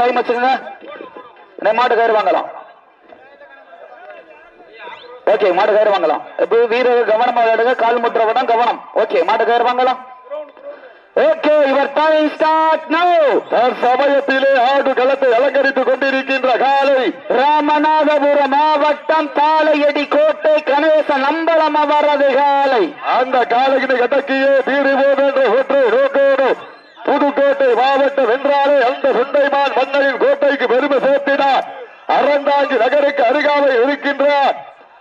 Time வச்சுக்கோங்க. என்ன மாடு கயிறு வாங்கலாம்? ஓகே மாடு கயிறு வாங்கலாம். இப்போ வீரர் கவனமாக விளையாடுங்க கால் முற்ற விடம் கவனம். ஓகே மாடு கயிறு வாங்கலாம். ஓகே இவர் டைம் ஸ்டார்ட் நோ சமயத்திலே ஆடு களத்தை அலங்கரித்துக் கொண்டிருக்கின்ற காலை ராமநாதபுரம் மாவட்டம் தாளையடி கோட்டை கணேசன் நம்பலம் அவரது காலை. அந்த காலையினை கட்டக்கியே தீருவோம் என்ற ஒற்றை நோக்கோடு புதுக்கோட்டை மாவட்டம் என்றாலே அந்த சுண்டைமான் மன்னரின் கோட்டைக்கு பெருமை சேர்த்தினார். அறந்தாங்கி நகருக்கு அருகாமை இருக்கின்ற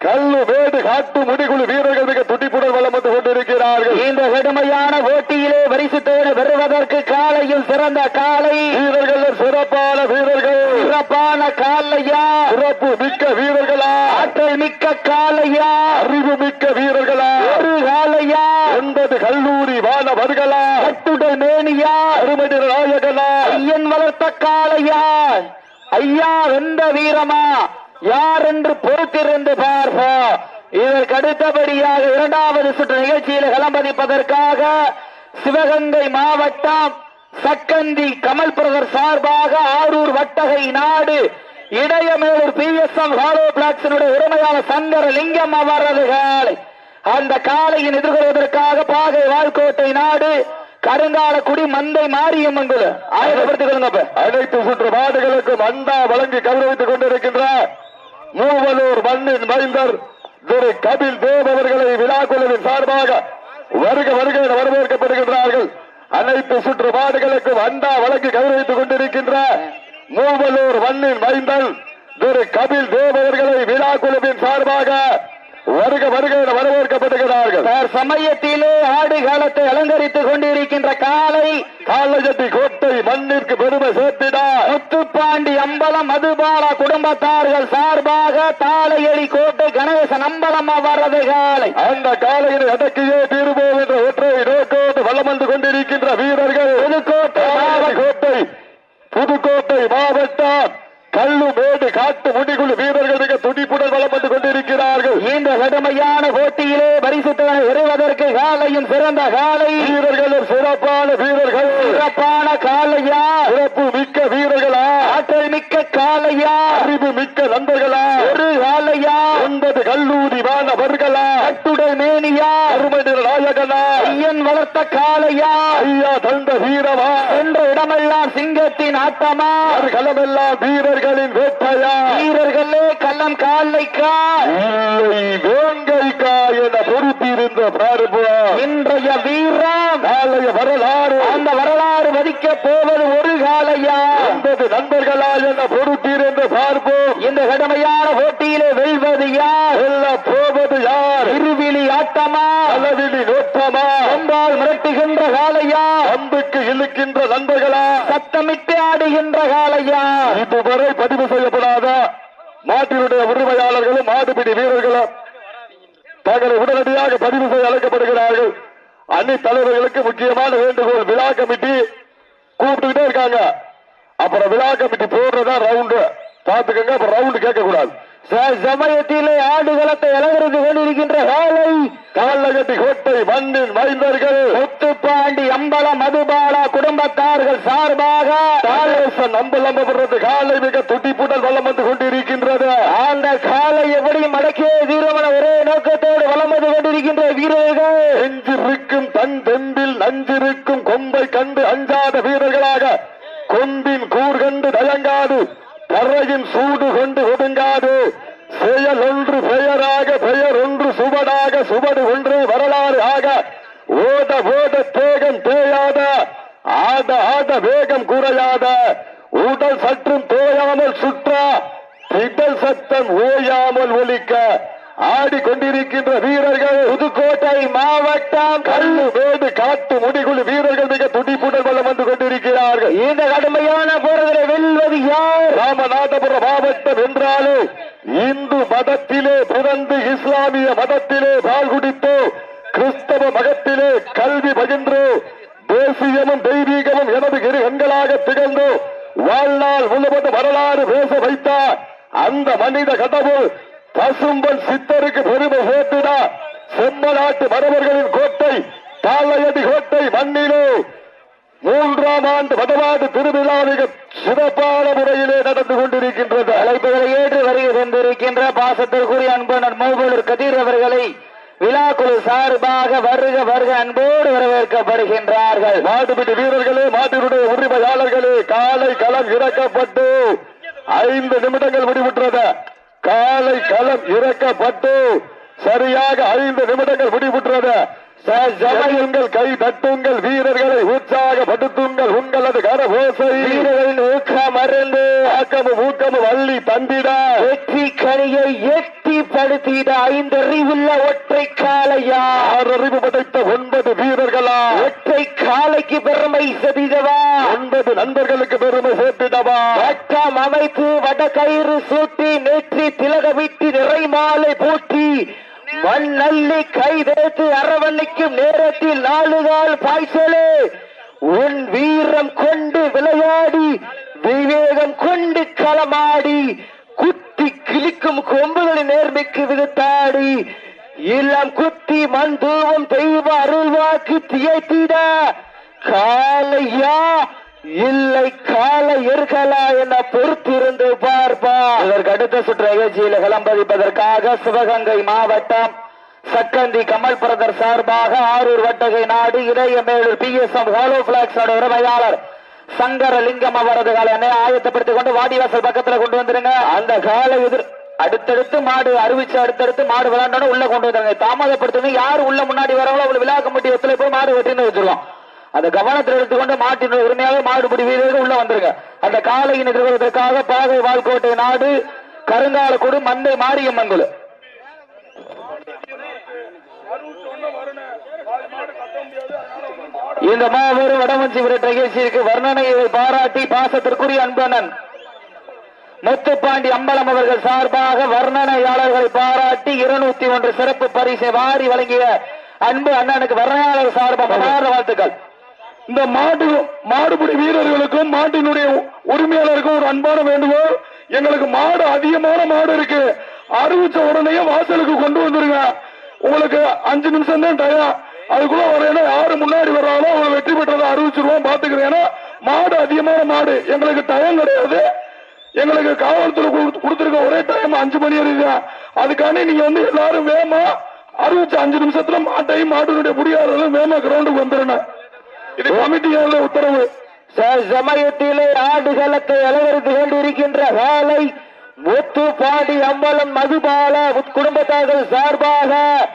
கல்லு மேடு காட்டு முடிகுழு வீரர்கள் மிக துடிப்புடன் வளம் வந்து கொண்டிருக்கிறார்கள். இந்த கடுமையான போட்டியிலே பரிசுத்தோடு பெறுவதற்கு காலையில் சிறந்த காலை வீரர்கள் சிறப்பான வீரர்கள் சிறப்பான காலையா சிறப்பு மிக்க வீரர்களா ஆற்றல் மிக்க காலையா அறிவு மிக்க வீரர்களா ஒரு காலையா ஒன்பது கல்லூரி மாணவர்களா கட்டுடல் மேனியா அருமதி நாயகனா ஐயன் வளர்த்த காளையா ஐயா வெந்த வீரமா யார் என்று பொறுத்திருந்து பார்ப்போம் இதற்கு அடுத்தபடியாக இரண்டாவது சுற்று நிகழ்ச்சியில் களம்பதிப்பதற்காக சிவகங்கை மாவட்டம் சக்கந்தி கமல் பிரதர் சார்பாக ஆரூர் வட்டகை நாடு. Idayamelur P S M hollow பிளாக்ஸினுடைய உரிமையான சங்கர லிங்கம் அவரது காலை அந்த காலையின் எதிர்கொள்வதற்காக பாகை வாழ்கோட்டை நாடு கருங்காலக்குடி மந்தை மாரியம்மன் குழு கொள்ளுங்க அனைத்து சுற்று மாடுகளுக்கும் மந்தா வழங்கி கௌரவித்துக் கொண்டிருக்கின்ற மூவலூர் மண்ணின் மைந்தர் திரு கபில் தேவ் அவர்களை விழா குழுவின் சார்பாக வருக வருகை வரவேற்கப்படுகின்றார்கள். அனைத்து சுற்று மாடுகளுக்கும் அண்டா வழங்கி கௌரவித்துக் கொண்டிருக்கின்ற மூவலூர் மண்ணின் மைந்தல் திரு கபில் தேவ் அவர்களை விழா குழுவின் சார்பாக வருக வருக என வரவேற்கப்படுகிறார்கள். சமயத்திலே ஆடு காலத்தை அலங்கரித்துக் கொண்டிருக்கின்ற காலை காலஜட்டி கோட்டை மண்ணிற்கு பெருமை சேர்த்தினார் முத்துப்பாண்டி அம்பலம் மதுபாலா குடும்பத்தார்கள் சார்பாக தாளையடி கோட்டை கணேசன் அம்பலம் அவரது காலை. அந்த காலையினை அடக்கியே தீருவோம் என்ற ஒற்றை நோக்கோடு வலம் வந்து கொண்டிருக்கின்ற வீரர்கள். புதுக்கோட்டை கோட்டை புதுக்கோட்டை மாவட்டம் கல்லுமேடு காட்டு முடிகுழு வீரர்கள் மிக துடிப்புடன் வந்து கொண்டிருக்கிறார்கள். இந்த கடுமையான போட்டியிலே பரிசுத்தவனை பெறுவதற்கு காலையும் சிறந்த காலை. வீரர்களும் சிறப்பான வீரர்கள். சிறப்பான காலையா? சிறப்பு மிக்க வீரர்களா? ஆற்றல் மிக்க காலையா? அறிவு மிக்க நண்பர்களா? காலையா ஒன்பது கல்லூரி மாணவர்களா? கட்டுடல் மேனியா? அருமதி நாயகனா? ஐயன் வளர்த்த காலையா ஐயா தந்த வீரமா? என்ற இடமெல்லாம் சிங்கத்தின் ஆட்டமா? களமெல்லாம் வீரர்களின் வேட்டையா? வீரர்களே கள்ளம் காலைக்கா இல்லை வேங்கைக்கா என பொறுத்திருந்த பார்ப்போம் இன்றைய வீரம்? நாளைய வரலாறு. அந்த வரலாறு மதிக்க போவது ஒரு காலையா ஒன்பது நண்பர்களா என பொறுத்திருந்த பார்ப்போம் இந்த கடுமையான போட்டியிலே வெல்வது யார் வெல்ல போவது யார்? இருவிழி ஆட்டமா? அளவிலி நோட்டமா கொம்பால் மிரட்டுகின்ற காலையா அம்புக்கு இழுக்கின்ற நண்பர்களா? சத்தமிட்டு ஆடுகின்ற காலையா இதுவரை பதிவு செய்யப்படாத மாட்டினுடைய உரிமையாளர்களும் மாடுபிடி வீரர்களும் தங்களை உடனடியாக பதிவு செய்ய அழைக்கப்படுகிறார்கள். அணி தலைவர்களுக்கு முக்கியமான வேண்டுகோள் விழா கமிட்டி கூப்பிட்டுக்கிட்டே இருக்காங்க. அப்புறம் விழா கமிட்டி போடுறதா ரவுண்டு பாத்துக்கங்க அப்புறம் ரவுண்டு கேட்க கூடாது ச- சமயத்திலே ஆடுகளத்தை அலங்கரித்து கொண்டிருக்கின்ற காலை காலகட்டி கோட்டை மண்ணின் மைந்தர்கள் முத்துப்பாண்டி அம்பலம் மதுபாலா குடும்பத்தார்கள் சார்பாக தாலேசன் அம்பலம்புறது காலை மிக துடிப்புடன் வளம் வந்து கொண்டிருக்கின்றது. அந்த காலை எப்படி மடக்கிய தீரமன ஒரே நோக்கத்தோடு வலம் வந்து கொண்டிருக்கின்ற வீரர்கள்? நெஞ்சிருக்கும் தன் தெம்பில் நஞ்சிருக்கும் கொம்பை கண்டு அஞ்சாத வீரர்களாக கொம்பின் கூர் கண்டு தயங்காது. கரையின் சூடு கொண்டு ஒடுங்காது. செயல் ஒன்று பெயராக பெயர் ஒன்று சுவடாக சுவடு ஒன்று வரலாறு ஆக. ஓட ஓட தேகம் தேயாத. ஆட ஆட வேகம் குறையாத. உடல் சற்றும் தோயாமல் சுற்ற. திடல் சத்தம் ஓயாமல் ஒலிக்க. ஆடிக்கொண்டிருக்கின்ற வீரர்கள் புதுக்கோட்டை மாவட்டம் கல்லு வேடு காட்டு முடிகுழு வீரர்கள் மிக துடிப்புடன் கொள்ள வந்து கொண்டிருக்கிறார்கள். இந்த கடுமையான ராமநாதபுரம் மாவட்டம் என்றாலே இந்து மதத்திலே பிறந்து இஸ்லாமிய மதத்திலே பால்குடித்து கிறிஸ்தவ மதத்திலே கல்வி பகிர்ந்து தேசியமும் தெய்வீகமும் எனது இரு கண்களாக திகழ்ந்து வாழ்நாள் முழுவதும் வரலாறு பேச வைத்தார் அந்த மனித கடவுள் பசும்பல் சித்தருக்கு பெருமை சேர்த்தினார் செம்மநாட்டு மரபர்களின் கோட்டை காலையடி கோட்டை மண்ணிலே மூன்றாம் ஆண்டு வடவாடு திருவிழா மிக சிறப்பான முறையிலே நடந்து கொண்டிருக்கின்றது. அழைப்புகளை ஏற்று வருகை தந்திருக்கின்ற பாசத்திற்குரிய அன்பனர் மூவலூர் கதிர் அவர்களை விழாக்குழு சார்பாக வருக வருக அன்போடு வரவேற்கப்படுகின்றார்கள். மாட்டுப்பிடி வீரர்களே மாட்டினுடைய உரிமையாளர்களே காலை களம் இறக்கப்பட்டு ஐந்து நிமிடங்கள் முடிவுற்றது. காலை களம் இறக்கப்பட்டு சரியாக ஐந்து நிமிடங்கள் முடிவுற்றது. சமயங்கள் கை தட்டுங்கள் வீரர்களை உற்சாகப்படுத்துங்கள் உங்களது கரபோசை வீரர்களின் ஊக்கம் அருந்து ஆக்கமும் ஊக்கமும் வள்ளி தந்திட. வெற்றி கனியை எட்டி படுத்திட ஐந்தறிவுள்ள ஒற்றை காளையா ஆறறிவு படைத்த ஒன்பது வீரர்களா? ஒற்றை காலைக்கு பெருமை செதிதவா ஒன்பது நண்பர்களுக்கு பெருமை சேர்த்திடவா? வட்டம் அமைத்து வடகயிறு சூட்டி நெற்றி திலக விட்டு நிறை மாலை பூட்டி மண்ணள்ளி கைதேத்து அரவணைக்கும் நேரத்தில் நாலுகால் பாய்ச்சலே. உன் வீரம் கொண்டு விளையாடி விவேகம் கொண்டு களமாடி குத்தி கிழிக்கும் கொம்புகளின் நேர்மைக்கு விகுத்தாடி. இளம் குத்தி மண் தூவம் தெய்வ அருள்வாக்கு தியத்திட காலையா இல்லை கால இருக்கலா என பொறுத்திருந்து பார்ப்பா. இதற்கு அடுத்த சுற்று நிகழ்ச்சியில் கிளம்பதிப்பதற்காக சிவகங்கை மாவட்டம் சக்கந்தி கமல் பிரதர் சார்பாக ஆரூர் வட்டகை நாடு Idayamelur P S M hollow blocks உரிமையாளர் சங்கரலிங்கம் அவரது காலனை ஆயத்தப்படுத்திக் கொண்டு வாடிவாசல் பக்கத்துல கொண்டு வந்துருங்க. அந்த கால எதிர் அடுத்தடுத்து மாடு அறிவிச்சு அடுத்தடுத்து மாடு விளையாண்டோட உள்ள கொண்டு வந்துருங்க. தாமதப்படுத்துங்க யார் உள்ள முன்னாடி வரவங்களோ அவங்களை விழா கமிட்டி ஒத்துழைப்பு மாடு வெட்டின்னு வச்சிருக்கோம். அந்த கவனத்தில் எடுத்துக்கொண்டு மாட்டின் உரிமையாக மாடுபிடி வீரர்கள் உள்ள வந்துருங்க. அந்த காலையை எதிர்கொள்வதற்காக பாகை வாழ்கோட்டை நாடு கருங்காலக்குடு மந்தை மாரியம்மன் குழு இந்த மாபெரும் வடமஞ்சி விரட்ட நிகழ்ச்சிக்கு வர்ணனையை பாராட்டி பாசத்திற்குரிய அன்பனன் முத்துப்பாண்டி அம்பலம் அவர்கள் சார்பாக வர்ணனையாளர்களை பாராட்டி இருநூத்தி ஒன்று சிறப்பு பரிசை வாரி வழங்கிய அன்பு அண்ணனுக்கு வர்ணனையாளர் சார்பாக வாழ்த்துக்கள். இந்த மாட்டு மாடுபிடி வீரர்களுக்கும் மாட்டினுடைய உரிமையாளருக்கும் ஒரு அன்பான வேண்டுகோள். எங்களுக்கு மாடு அதிகமான மாடு இருக்கு. அறிவிச்ச உடனே வாசலுக்கு கொண்டு வந்துருங்க. உங்களுக்கு அஞ்சு நிமிஷம் தான் டயம் அதுக்குள்ள வரையில யாரு முன்னாடி வர்றாலும் அவங்க வெற்றி பெற்றதை அறிவிச்சிருவோம் பாத்துக்கிறேன் மாடு அதிகமான மாடு. எங்களுக்கு டயம் கிடையாது. எங்களுக்கு காவல்துறை கொடுத்து- ஒரே டைம் அஞ்சு மணி வரைக்கும் அதுக்காண்டி நீங்க வந்து எல்லாரும் வேமா அறிவிச்ச அஞ்சு நிமிஷத்துல மாட்டையும் மாட்டினுடைய முடியாததும் வேமா கிரவுண்டுக்கு வந்துடணும் இது கமிட்டியால உத்தரவு. ச- சமயத்திலே ஆடுகளுக்கு அலங்கரித்துக் கொண்டிருக்கின்ற வேலை பாடி அம்பலம் மதுபால குடும்பத்தார்கள் சார்பாக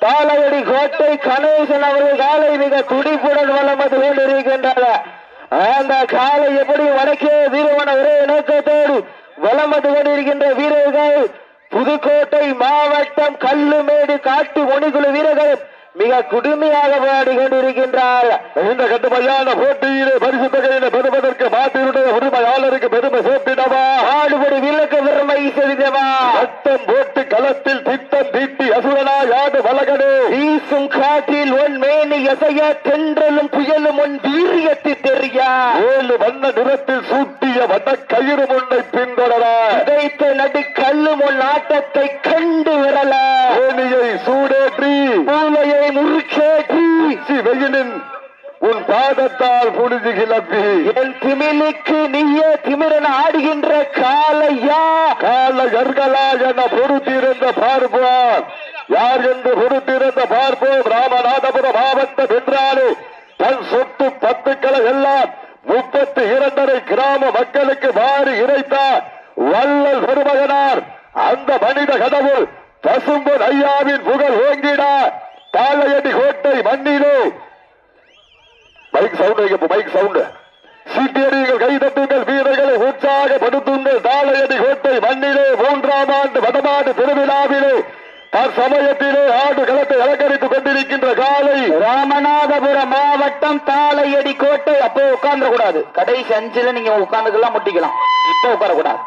பாலையடி கோட்டை கணேசன் அவர்கள் காலை மிக துடிப்புடன் வளம் வந்து கொண்டிருக்கின்றனர். அந்த காலை எப்படி வடக்கே வீரவன ஒரே நோக்கத்தோடு வலம் வந்து கொண்டிருக்கின்ற வீரர்கள்? புதுக்கோட்டை மாவட்டம் கல்லுமேடு காட்டு ஒணிகுழு வீரர்கள் மிக குடுமையாக விளையாடி கொண்டிருக்கின்றார். இந்த கட்டுமையான போட்டியிலே பரிசு தொகையில பெறுவதற்கு மாட்டினுடைய உரிமையாளருக்கு பெருமை சேர்த்திடவா? ஆடுபடி விலக்கு பெருமை செலுத்தவா சட்டம் போட்டு களத்தில் திட்டம் தீட்டி அசுரனா யாடு வலகடு வீசும் காற்றில் உன் மேனி எசைய தென்றலும் புயலும் உன் வீரியத்தை தெரியா ஏழு வண்ண நிறத்தில் சூட்டிய வட்ட கயிறு முன்னை பின்தொடர இதைத்த நடு கல்லும் உன் ஆட்டத்தை கண்டு விரல ஏனியை சூடேற்றி மூளையை முறுக்கேற்றி உச்சி வெயிலின் உன் பாதத்தால் புனிது கிளப்பி என் திமிலுக்கு நீயே திமிரன் ஆடுகின்ற காலையா கால கர்களா என பொறுத்திருந்த பார்ப்போம் யார் என்று பொறுத்திருந்த பார்ப்போம் ராமநாதபுரம் மாவட்டம் என்றாலே தன் சொத்து பத்துக்களை எல்லாம் முப்பத்தி இரண்டரை கிராம மக்களுக்கு மாறி இணைத்தார் வள்ளல் பெருமகனார் அந்த மனித கடவுள் பசும்பொன் ஐயாவின் புகழ் ஓங்கினார். பாலையடி கோட்டை மண்ணிலே. Mike sound mike sound. சீட்டியடிகள் கைதட்டுங்கள் வீரர்களை உற்சாகப்படுத்துங்கள். தாளையடி கோட்டை மண்ணிலே மூன்றாம் ஆண்டு வடமாடு திருவிழா தற்சமயத்திலே ஆடு களத்தை அலங்கரித்துக் கொண்டிருக்கின்ற காலை ராமநாதபுரம் மாவட்டம் தாளையடி கோட்டை. அப்போ உட்கார்ந்து கூடாது கடைசி அஞ்சுல நீங்க உட்கார்ந்துக்கலாம் முட்டிக்கலாம். இப்ப உட்கார கூடாது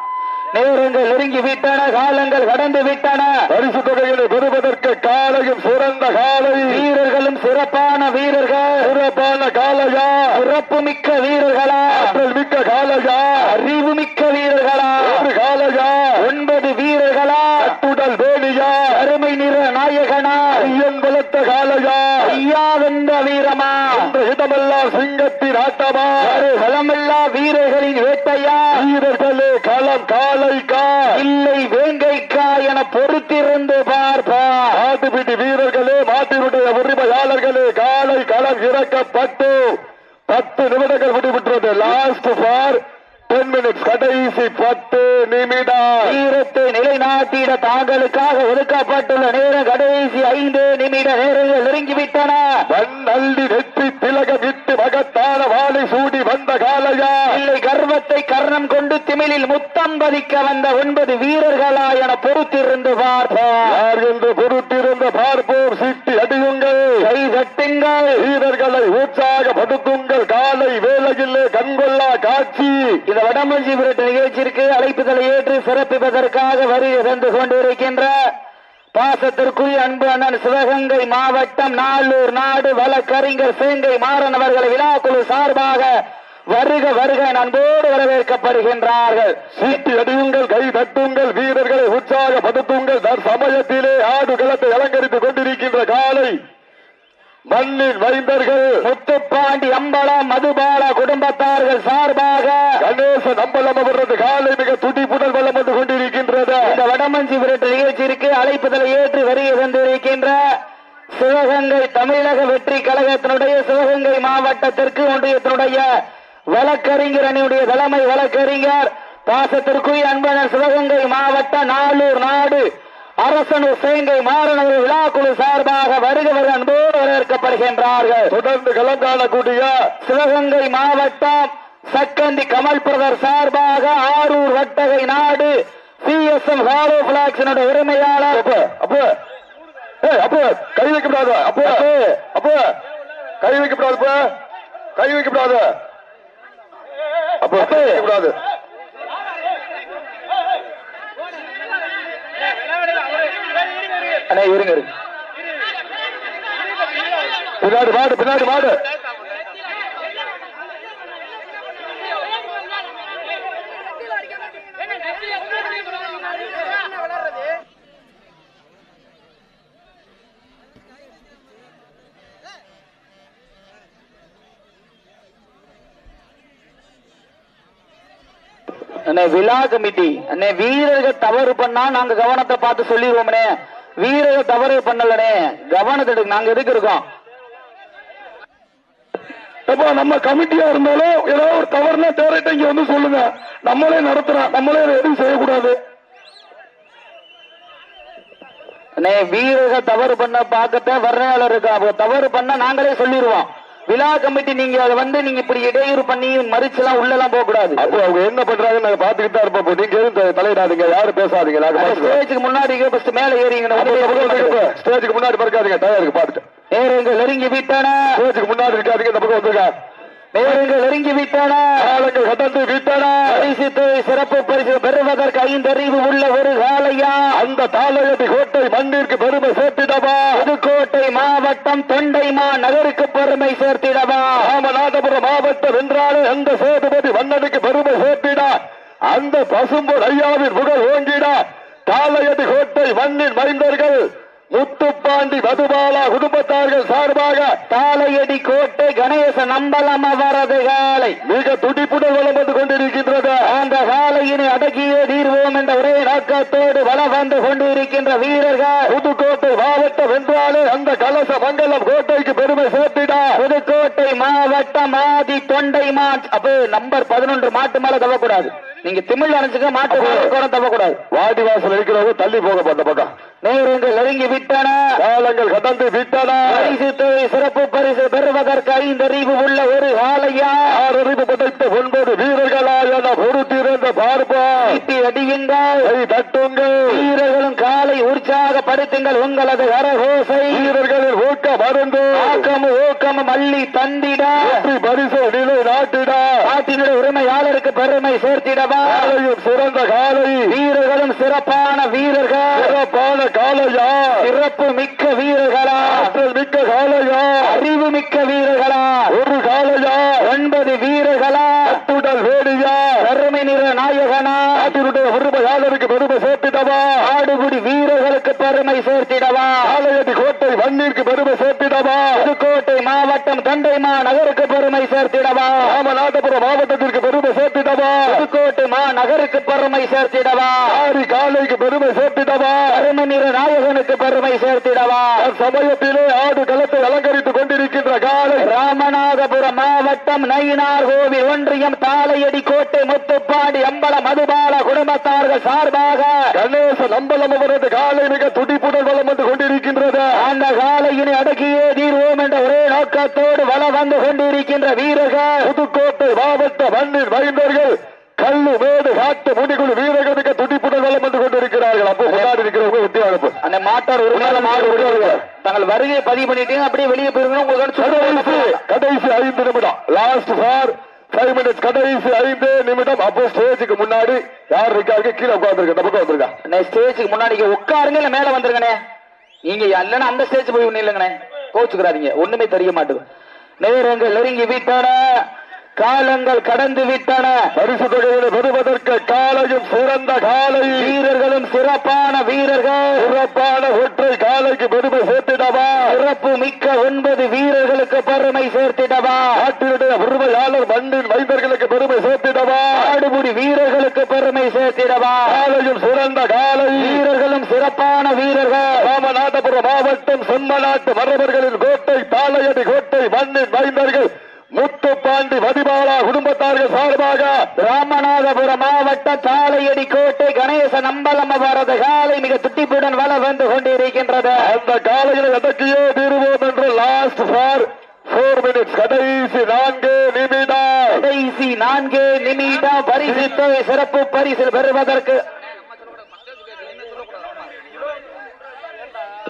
நேரங்கள் நெருங்கி விட்டன காலங்கள் கடந்து விட்டன. பரிசு தொகைகளை பெறுவதற்கு காலையும் சிறந்த காலை. வீரர்களும் சிறப்பான வீரர்கள். சிறப்பான காலையா? சிறப்பு மிக்க வீரர்களா? ஆற்றல் மிக்க காலையா? அறிவு மிக்க வீரர்களா? ஒரு காலையா ஒன்பது வீரர்களா கட்டுடல் வேணியா அருமை நிற நாயகனா ஐயன் வளர்த்த காலையா ஐயா வென்ற வீரமா? அந்த இடமெல்லாம் ஆட்டமா? ஒரு களமில்லா வீரர்களின் வேட்டையா? வீரர்களே களம் காலைக்கா? இல்லை வேங்கைக்கா என பொறுத்திருந்து பார்ப்பா. மாட்டுப்பிடி வீரர்களே மாட்டினுடைய உரிமையாளர்களே காலை களம் இறக்கப்பட்டு பத்து நிமிடங்கள் முடிவுற்றது. லாஸ்ட் ஃபார் டென் மினிட்ஸ் கடைசி பத்து நிமிடம். வீரத்தை நிலைநாட்டிட தாங்களுக்காக ஒதுக்கப்பட்டுள்ள நேரம் கடைசி ஐந்து நிமிட நேரங்கள் நெருங்கிவிட்டன. மண்ணள்ளி வெற்றி திலக விட்டு மகத்தான வாழை சூடி வந்த காலையா இல்லை கர்வத்தை கர்ணம் கொண்டு திமிழில் முத்தம் பதிக்க வந்த ஒன்பது வீரர்களா என பொறுத்திருந்து பார்ப்போம். யார் என்று பொறுத்திருந்த பார்ப்போம். சிட்டி அடியுங்கள். கை தட்டுங்கள். வீரர்களை உற்சாகப்படுத்துங்கள். காலை வேலையிலே கண்கொள்ளா காட்சி. இந்த வடமஞ்சி விரட்டு நிகழ்ச்சிக்கு அழைப்புதலை ஏற்று சிறப்பிப்பதற்காக வருகை தந்து கொண்டிருக்கின்ற பாசத்திற்குரிய அன்பு அண்ணன் சிவகங்கை மாவட்டம் நாளூர் நாடு வழக்கறிஞர் சேங்கை மாறன் அவர்களை விழாக்குழு சார்பாக வருக வருக அன்போடு வரவேற்கப்படுகின்றார்கள். சீட்டு அடியுங்கள் கை தட்டுங்கள் வீரர்களை உற்சாகப்படுத்துங்கள். தற்சமயத்திலே ஆடு களத்தை அலங்கரித்துக் கொண்டிருக்கின்ற காலை மண்ணின் வைந்தர்கள் முத்துப்பாண்டி அம்பலம் மதுபால குடும்பத்தார்கள் சார்பாக கணேசன் அம்பலம் அவரது காலை மிக துடிப்புடன் வளம் வந்து கொண்டிருக்கின்றது. இந்த வடமஞ்சி விரட்டு நிகழ்ச்சிக்கு அழைப்புதலை ஏற்று வருகை தந்திருக்கின்ற சிவகங்கை தமிழக வெற்றி கழகத்தினுடைய சிவகங்கை மாவட்டத்திற்கு ஒன்றியத்தினுடைய வழக்கறிஞர் அணியுடைய தலைமை வழக்கறிஞர் பாசத்திற்குரிய அன்பனர் சிவகங்கை மாவட்ட நாளூர் நாடு அரசனூர் சேங்கை மாறனவர் விழாக்குழு சார்பாக வருக வருக அன்போடு வரவேற்கப்படுகின்றார்கள். தொடர்ந்து களம் காணக்கூடிய சிவகங்கை மாவட்டம் சக்கந்தி கமல் பிரதர் சார்பாக ஆரூர் வட்டகை நாடு சி எஸ் எம் ஹாலோ பிளாக்ஸினுடைய உரிமையாளர். அப்ப அப்ப. கை வைக்கப்படாத அப்ப. அப்ப. கை வைக்கப்படாது கை வைக்கப்படாது. அப்ப கை அண்ணே இருங்க இருங்க. பின்னாடி மாடு பின்னாடி மாடு அண்ணே விழா கமிட்டி அண்ணே வீரர்கள் தவறு பண்ணா நாங்க கவனத்தை பார்த்து சொல்லிடுவோம்னே வீரர்கள் தவறு பண்ணலனே கவனத்தை நாங்க எதுக்கு இருக்கோம்? நம்ம கமிட்டியா இருந்தாலும் ஏதாவது ஒரு தவறுனா டேரக்டா இங்க வந்து சொல்லுங்க. நம்மளே நடத்துறோம். நம்மளே எதுவும் செய்யக்கூடாது. வீரர்கள் தவறு பண்ண பார்க்கத்தான் வர்ணையாளர் இருக்கா? தவறு பண்ணா நாங்களே சொல்லிடுவோம். விழா கமிட்டி நீங்க அதை வந்து நீங்க இப்படி இடையூறு பண்ணி மறிச்செல்லாம் உள்ளெல்லாம் போக கூடாது அப்போ அவங்க என்ன பண்றாங்கன்னு நாங்க பாத்துக்கிட்டு தான் இருப்போம். நீங்க எதுவும் தலையிடாதீங்க. யாரும் பேசாதீங்க. நாங்க. ஸ்டேஜுக்கு முன்னாடி ஃபர்ஸ்ட் மேல ஏறிங்க. ஸ்டேஜுக்கு முன்னாடி பறக்காதீங்க. டயருக்கு பாத்துட்டு. நேரங்கள் நெருங்கி விட்டன. ஸ்டேஜுக்கு முன்னாடி இருக்காதீங்க. இந்த பக்கம் வந்துருங்க. நேரங்கள் நெருங்கி விட்டன காலங்கள் கடந்து விட்டன பரிசு தொகை சிறப்பு பரிசு பெறுவதற்கு ஐந்தறிவு உள்ள ஒரு காலையா அந்த தாளையடி கோட்டை மண்ணிற்கு பெருமை சேர்த்திடவா? புதுக்கோட்டை மாவட்டம் தொண்டைமா நகருக்கு பெருமை சேர்த்திடவா? ராமநாதபுரம் மாவட்டம் என்றாலே அந்த சேதுபதி மன்னனுக்கு பெருமை சேர்த்திட அந்த பசும்பொன் ஐயாவின் புகழ் ஓங்கிட தாளையடி கோட்டை மண்ணின் மைந்தர்கள் முத்துப்பாண்டி மதுபாலா குடும்பத்தார்கள் சார்பாக தாளையடி கோட்டை கணேச நம்பலம் அவரது காலை. மிக துடிப்புடன் வளர்ந்து கொண்டிருக்கின்றது. அந்த காலையினை அடக்கியே தீர்வோம் என்ற ஒரே நோக்கத்தோடு வளம் வந்து கொண்டிருக்கின்ற வீரர்கள் புதுக்கோட்டை மாவட்டம் என்றாலே அந்த கலச மங்கலம் கோட்டைக்கு பெருமை சேர்த்திடா. புதுக்கோட்டை மாவட்டம் ஆதி தொண்டைமான். அப்போ நம்பர் பதினொன்று மாட்டு மேல தவக்கூடாது நீங்க திமிழ் அணைச்சுக்க மாட்டு மேல கூட தவக்கூடாது வாடி வாசல் இருக்கிறவங்க தள்ளி போக போட்ட பக்கம் நேரங்கள் நெருங்கி விட்டன. காலங்கள் கடந்து விட்டன. சிறப்பு பரிசு பெறுவதற்கு ஐந்தறிவு உள்ள ஒரு காலையா ஆறறிவு படைத்த ஒன்பது வீரர்களாயன பொறுத்திருந்த பார்ப்போம். அடியுங்கள். தட்டுங்கள். வீரர்களும் காலை உற்சாகப்படுத்துங்கள். உங்களது கரகோசை வீரர்களின் ஊக்க மருந்து ஆக்கமும் ஊக்கமும் அள்ளி தந்திட. பரிசு நிலை நாட்டிட நாட்டினுடைய உரிமையாளருக்கு பெருமை சேர்த்திடவா காலையும் சிறந்த காலை. வீரர்களும் சிறப்பான வீரர்கள். சிறப்பான காலையா? சிறப்பு மிக்க வீரர்களா? மிக்க காலையா? அறிவு மிக்க வீரர்களா? ஒரு காலையா? ஒன்பது வீரர்களா? அத்துடல் வேடி காலையா பெருமை நிற நாயகனா? நாட்டினுடைய உரிமையாளருக்கு பெருமை சேர்த்திடவா? ஆடுகுடி வீரர்களுக்கு பெருமை சேர்த்திடவா? ஆலயடி கோட்டை வன்னிற்கு பெருமை சேர்த்திடவா? மாவட்டம் தண்டைமா நகருக்கு பெருமை சேர்த்திடவா? ராமநாதபுரம் மாவட்டத்திற்கு பெருமை சேர்த்திடவா? புதுக்கோட்டை மா நகருக்கு பெருமை சேர்த்திடவா? ஆரி காலைக்கு பெருமை சேர்த்திடவா? பெருமை நிற நாயகனுக்கு பெருமை சேர்த்திடவா? சமயத்திலே ஆடு களத்தை அலங்கரித்துக் கொண்டிருக்கின்ற காலை. ராமநாதபுரம் மாவட்டம் நயினார் கோவில் ஒன்றியம் தாளையடி கோட்டை முத்துப்பாடி அம்பல மதுபால குடும்பத்தார்கள் சார்பாக கணேச நம்பலம் அவரது காலை மிக துடிப்புடன் வளம் வந்து கொண்டிருக்கின்றது அந்த காலையினை அடக்கியே தீர்வோம் என்ற ஒரே நோக்கத்தோடு வளம் வந்து கொண்டிருக்கின்ற வீரர்கள் புதுக்கோட்டை மாவட்ட மண்ணின் மைந்தர்கள் கல்லு மேடு காட்டு முடிக்குழு வீரர்கள் மிக துடிப்புடன் வளம் வந்து கொண்டிருக்கிறார்கள். அப்போ முன்னாடி இருக்கிறவங்க ஒட்டி அனுப்பு அந்த மாட்டார் உரிமையாளர் மாடு தங்கள் வருகையை பதிவு பண்ணிட்டீங்க அப்படியே வெளியே போயிருக்கணும் உங்களுக்கு கடைசி ஐந்து நிமிடம். லாஸ்ட் ஃபார் ஃபைவ் மினிட்ஸ் கடைசி ஐந்து நிமிடம். அப்போ ஸ்டேஜுக்கு முன்னாடி யார் இருக்காங்க கீழே உட்காந்துருக்க பக்கம் வந்திருக்கா? ஸ்டேஜுக்கு முன்னாடி உட்காருங்க இல்ல மேல வந்துருங்கண்ணே. நீங்க இல்லைன்னா அந்த ஸ்டேஜ் போய் ஒண்ணு இல்லைங்கண்ணே கோச்சுக்கிறாதீங்க. ஒண்ணுமே தெரிய மாட்டேங்குது நேரங்கள் நெருங்கி விட்டன. காலங்கள் கடந்து விட்டன. பரிசு தொகைகளை பெறுவதற்கு காலையும் சிறந்த காலை. வீரர்களும் சிறப்பான வீரர்கள். சிறப்பான ஒற்றை காலைக்கு பெருமை சேர்த்திடவா? சிறப்பு மிக்க ஒன்பது வீரர்களுக்கு பெருமை சேர்த்திடவா? நாட்டினுடைய உரிமையாளர் மண்ணின் மைந்தர்களுக்கு பெருமை சேர்த்திடவா? ஆடுபுடி வீரர்களுக்கு பெருமை சேர்த்திடவா? காலையும் சிறந்த காலை. வீரர்களும் சிறப்பான வீரர்கள். ராமநாதபுரம் மாவட்டம் செம்மநாட்டு மரபர்களின் கோட்டை தாளையடி கோட்டை மண்ணின் மைந்தர்கள். முத்துப்பாண்டி மதிபாலா குடும்பத்தார்கள் சார்பாக ராமநாதபுரம் மாவட்ட தாளையடி கோட்டை கணேச நம்பலம் அவரது காலை மிக துட்டிப்புடன் வள வந்து கொண்டிருக்கின்றது. அந்த காலையில் எதற்கையே தீருவோம் என்று லாஸ்ட் ஃபார் போர் மினிட்ஸ் கடைசி நான்கு நிமிடம். கடைசி நான்கு நிமிடம். பரிசு தொகை சிறப்பு பரிசில் பெறுவதற்கு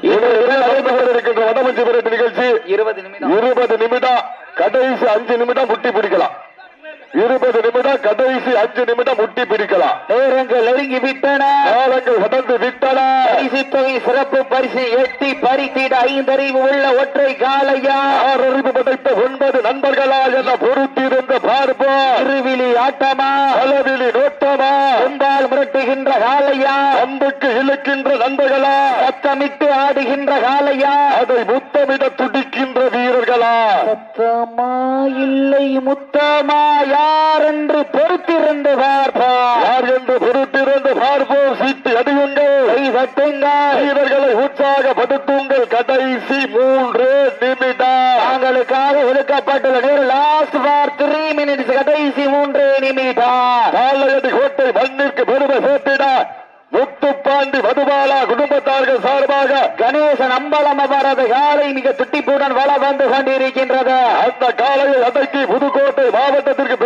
நடைபெறவிருக்கின்ற வடமஞ்சி விரட்டு நிகழ்ச்சி? இருபது நிமிடம். இருபது நிமிடம் கடைசி அஞ்சு நிமிடம் முட்டி பிடிக்கலாம். இருபது நிமிடம் கடைசி அஞ்சு நிமிடம் முட்டி பிடிக்கலாம். நேரங்கள் நெருங்கி விட்டன. காலங்கள் கடந்து விட்டன. பரிசு தொகை சிறப்பு பரிசு எட்டி பறித்திட ஐந்தறிவு உள்ள ஒற்றை காலையா படைத்த ஒன்பது நண்பர்களா என பொறுத்திருந்த பார்ப்போம். திருவிழி ஆட்டமா? அளவிலி நோட்டமா? கொம்பால் முரட்டுகின்ற காலையா அம்புக்கு இழுக்கின்ற நண்பர்களா? சத்தமிட்டு ஆடுகின்ற காலையா அதை முத்தமிட துடிக்கின்ற வீரர்களா? சத்தமா இல்லை முத்தமா? யார் என்று பொறுத்திருந்து பார்ப்பா யார் என்று பொறுத்திருந்து பார்ப்போம்? சீட்டு அடியுங்கள். கை தட்டுங்கள். வீரர்களை உற்சாகப்படுத்துங்கள். கடைசி மூன்று நிமிடம். தாங்களுக்காக ஒதுக்கப்பட்டுள்ள நேரம் லாஸ்ட் மினிட்ஸ் கடைசி மூன்று நிமிடம். காலையடி கோட்டை மண்ணிற்கு பெருமை சேர்த்திட முத்துப்பாண்டி மதுபாலா குடும்பத்தார்கள் சார்பாக கணேசன் அம்பலம் அவரது காலை மிக துட்டிப்புடன் வள வந்து கொண்டிருக்கின்றது. அந்த காலையை அடக்கி புதுக்கோட்டை மாவட்டத்திற்கு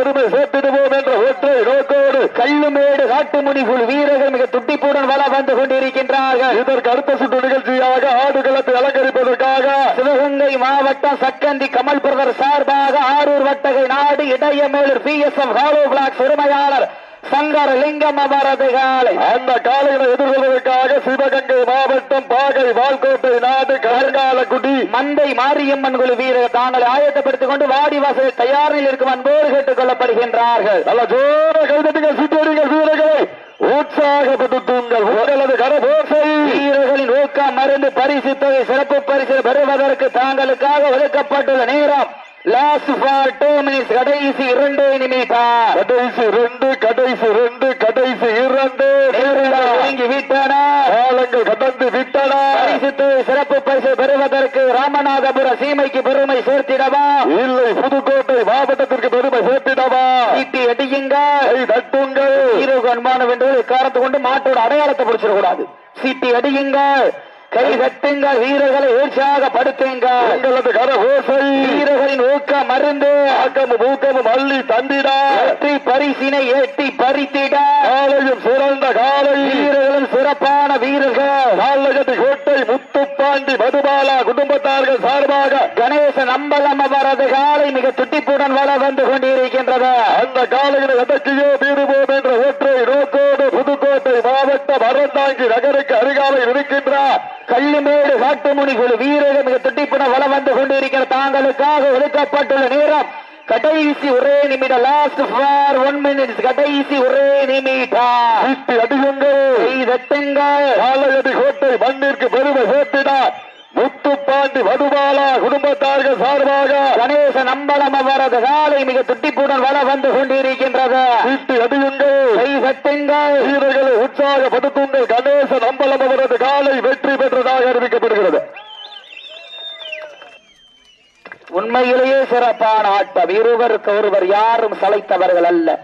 குழு வீரர்கள் மிக துட்டிப்புடன் வள வந்து கொண்டிருக்கின்றார்கள். இதற்கு அடுத்த சுற்று நிகழ்ச்சியாக ஆடுகளத்தை அலங்கரிப்பதற்காக சிவகங்கை மாவட்டம் சக்கந்தி கமல் பிரதர் சார்பாக ஆரூர் வட்டகை நாடு Idayamelur P S F hollow blocks உரிமையாளர் சங்கர லிங்கம் அவரது காலை. அந்த காலைகளை எதிர்கொள்வதற்காக சிவகங்கை மாவட்டம் பாகை வால்கோட்டை நாடு கருங்காலக்குடி. மந்தை மாரியம்மன் குழு வீரர் தாங்களை ஆயத்தப்படுத்திக் கொண்டு வாடிவாசல் தயார் நிலையில் இருக்கும் அன்போடு கேட்டுக் கொள்ளப்படுகின்றார்கள். நல்ல ஜோர கைதட்டுங்கள் சுற்றறிகள் வீரர்களை. உற்சாகப்படுத்துங்கள் உங்களது கடபோசை வீரர்களின் ஊக்கம் மருந்து பரிசு தொகை சிறப்பு பரிசு பெறுவதற்கு தாங்களுக்காக ஒதுக்கப்பட்டுள்ள நேரம். லாஸ்ட் ஃபார் டூ மினிட்ஸ் கடைசி இரண்டு நிமிடம் கடைசி ரெண்டு கடைசி ரெண்டு கடைசி இரண்டு. ஒதுங்கி விட்டன. காலங்கள் கடந்து விட்டன. பரிசு தொகை சிறப்பு பரிசு பெறுவதற்கு ராமநாதபுர சீமைக்கு பெருமை சேர்த்திடவா? இல்லை புதுக்கோட்டை மாவட்டத்திற்கு பெருமை சேர்த்திடவா? சீட்டி அடியுங்க. கை தட்டுங்கள். என்று காரணத்தை கொண்டு மாட்டோட அடையாளத்தை பிடிச்சிடக்கூடாது. சீட்டி அடியுங்க. கை தட்டுங்க வீரர்களை உற்சாகப்படுத்துங்க உங்களது கரகோசை வீரர்களின் ஊக்கம் மருந்து. ஆக்கமும் ஊக்கமும் அள்ளி தந்திடா. வெற்றி பரிசினை எட்டி பறித்திட. காலையும் சிறந்த காலை. வீரர்களும் சிறப்பான வீரர்கள். நாளகதி கோட்டை முத்துப்பாண்டி மதுபாலா குடும்பத்தார்கள் சார்பாக கணேசன் அம்பலம் அவரது காலை மிக துட்டிப்புடன் வள வந்து கொண்டிருக்கின்றது. அந்த காலையில் எதற்கையோ தீருவோம் என்ற ஒற்றை நோக்கோடு புதுக்கோட்டை மாவட்டம் அறந்தாங்கி நகருக்கு அருகாமையில் இருக்கின்ற கள்ளிமேடு காட்டுமுனி குழு வீரர்கள் மிக துட்டிப்புடன் வள வந்து கொண்டிருக்கிற தாங்களுக்காக ஒதுக்கப்பட்டுள்ள நேரம். கடைசி ஒரே நிமிடம். லாஸ்ட் ஃபார் ஒன் மினிட்ஸ் கடைசி ஒரே நிமிடம். சீட்டி அடியுங்கள். கோட்டை மண்ணிற்கு பெருமை சேர்த்தினார் முத்துப்பாண்டி மதுபாலா குடும்பத்தார்கள் சார்பாக கணேச நம்பலம் அவரது காலை மிக துட்டிப்புடன் வள வந்து கொண்டிருக்கின்றது. சீட்டி அடியுங்கள் கைதட்டுங்கள் வீரர்களை உற்சாகப்படுத்துங்கள். கணேச நம்பலம் அவரது காலை வெற்றி பெற்றதாக அறிவிக்கப்படுகிறது. உண்மையிலேயே சிறப்பான ஆட்டம். இருவருக்கு ஒருவர் யாரும் சளைத்தவர்கள் அல்ல.